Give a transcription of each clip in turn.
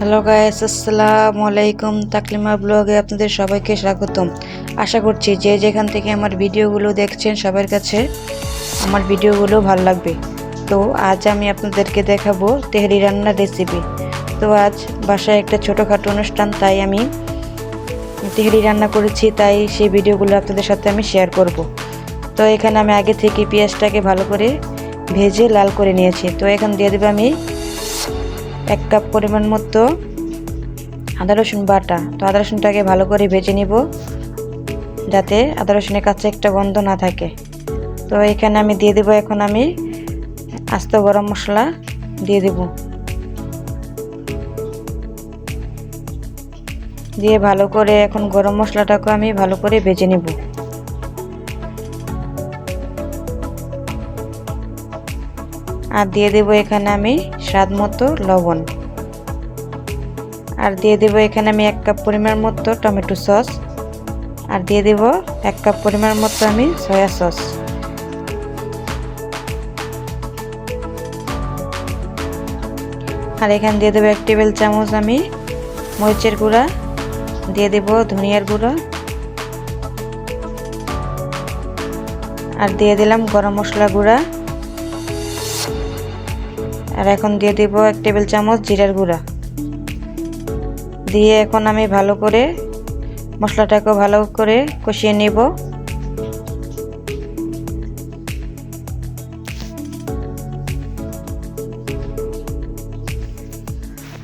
Hello guys আসসালামু আলাইকুম তাকলিমা ব্লগে আপনাদের সবাইকে স্বাগতম। আশা করছি যে যেখান থেকে আমার ভিডিওগুলো দেখছেন সবার কাছে আমার ভিডিওগুলো ভালো লাগবে। তো আজ আমি আপনাদেরকে দেখাবো তেহরি রান্নার রেসিপি তো আজ বাসায় একটা ছোটোখাটো অনুষ্ঠান, তাই আমি তেহরি রান্না করেছি, তাই সেই ভিডিওগুলো আপনাদের সাথে আমি শেয়ার করব। তো এখানে আমি আগে থেকে পেঁয়াজটাকে ভালো করে ভেজে লাল করে নিয়েছি। তো এখানে দিয়ে দেবো আমি এক কাপ পরিমাণ মতো আদা রসুন বাটা। তো আদা রসুনটাকে ভালো করে ভেজে নিব, যাতে আদা রসুনের কাছে একটা গন্ধ না থাকে। তো এখানে আমি দিয়ে দেবো, এখন আমি আস্ত গরম মশলা দিয়ে দেব। দিয়ে ভালো করে এখন গরম মশলাটাকে আমি ভালো করে ভেজে নেব। আর দিয়ে দেবো এখানে আমি স্বাদ মতো লবণ। আর দিয়ে দেবো এখানে আমি এক কাপ পরিমাণ মতো টমেটো সস। আর দিয়ে দেব এক কাপ পরিমাণ মতো আমি সয়া সস। আর এখানে দিয়ে দেবো এক টেবিল চামচ আমি মরিচের গুঁড়া। দিয়ে দেব ধনিয়ার গুঁড়ো। আর দিয়ে দিলাম গরম মশলা গুঁড়া। আর এখন দিয়ে দিব এক টেবিল চামচ জিরার গুঁড়া। দিয়ে এখন আমি ভালো করে মশলাটাকে ভালো করে কষিয়ে নিব।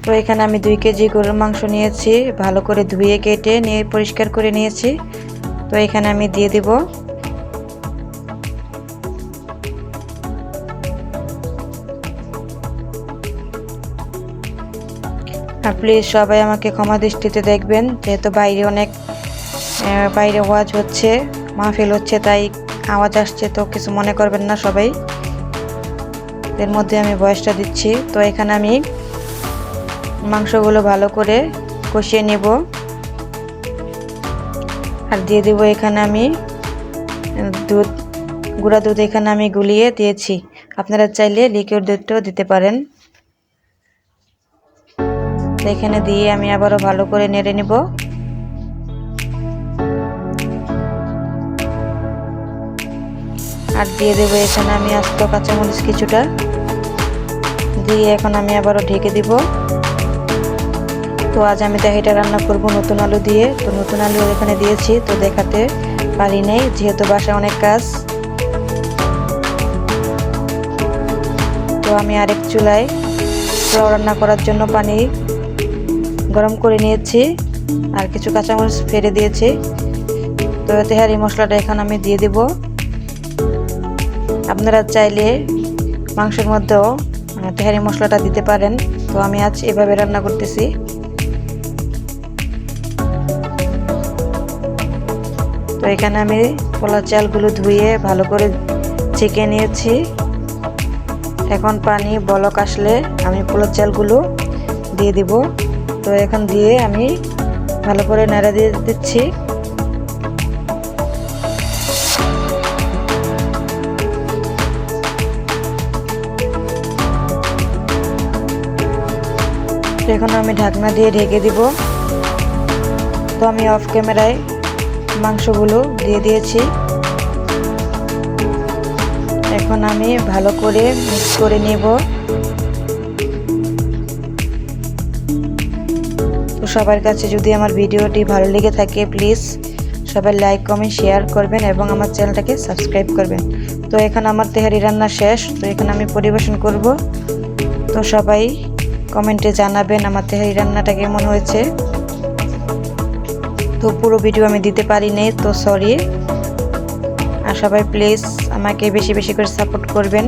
তো এখানে আমি দুই কেজি গরুর মাংস নিয়েছি, ভালো করে ধুয়ে কেটে নিয়ে পরিষ্কার করে নিয়েছি। তো এখানে আমি দিয়ে দিব আর প্লিজ সবাই আমাকে ক্ষমা দৃষ্টিতে দেখবেন। যেহেতু বাইরে অনেক বাইরে আওয়াজ হচ্ছে, মাহফিল হচ্ছে, তাই আওয়াজ আসছে, তো কিছু মনে করবেন না সবাই। এর মধ্যে আমি বয়সটা দিচ্ছি। তো এখানে আমি মাংসগুলো ভালো করে কষিয়ে নেব। আর দিয়ে দেব এখানে আমি দুধ, গুঁড়া দুধ এখানে আমি গুলিয়ে দিয়েছি। আপনারা চাইলে লিকুইড দুধটাও দিতে পারেন। এখানে দিয়ে আমি আবারও ভালো করে নেড়ে নেব। আর দিয়ে দেবো এখানে আমি আস্ত কাঁচামরিচ কিছুটা। দিয়ে এখন আমি আবারও ঢেকে দিব। তো আজ আমি দেহিটা রান্না করব নতুন আলু দিয়ে। তো নতুন আলু এখানে দিয়েছি, তো দেখাতে পারি নেই, যেহেতু বাসায় অনেক কাজ। তো আমি আরেক চুলায় রান্না করার জন্য পানি গরম করে নিয়েছি আর কিছু কাঁচামরিচ ফেলে দিয়েছি। তো তেহারি মশলাটা এখন আমি দিয়ে দেব। আপনারা চাইলে মাংসের মধ্যেও তেহারি মশলাটা দিতে পারেন। তো আমি আজ এভাবে রান্না করতেছি। তো এখানে আমি পোলা চালগুলো ধুয়ে ভালো করে ছেঁকে নিয়েছি। এখন পানি বলক আসলে আমি পোলা চালগুলো দিয়ে দিব। তো এখন দিয়ে আমি ভালো করে নাড়া দিয়ে দিচ্ছি। এখন আমি ঢাকনা দিয়ে ঢেকে দিব। তো আমি অফ ক্যামেরায় মাংসগুলো দিয়ে দিয়েছি। এখন আমি ভালো করে মিক্স করে নেব। সবার কাছে যদি আমার ভিডিওটি ভালো লেগে থাকে প্লিজ সবাই লাইক কমেন্ট শেয়ার করবেন এবং আমার চ্যানেলটাকে সাবস্ক্রাইব করবেন। তো এখন আমার তেহারি রান্না শেষ, তো এখানে আমি পরিবেশন করব। তো সবাই কমেন্টে জানাবেন আমার তেহারি রান্নাটা কেমন হয়েছে। তো পুরো ভিডিও আমি দিতে পারি পারিনি তো সরি আর সবাই প্লিজ আমাকে বেশি বেশি করে সাপোর্ট করবেন।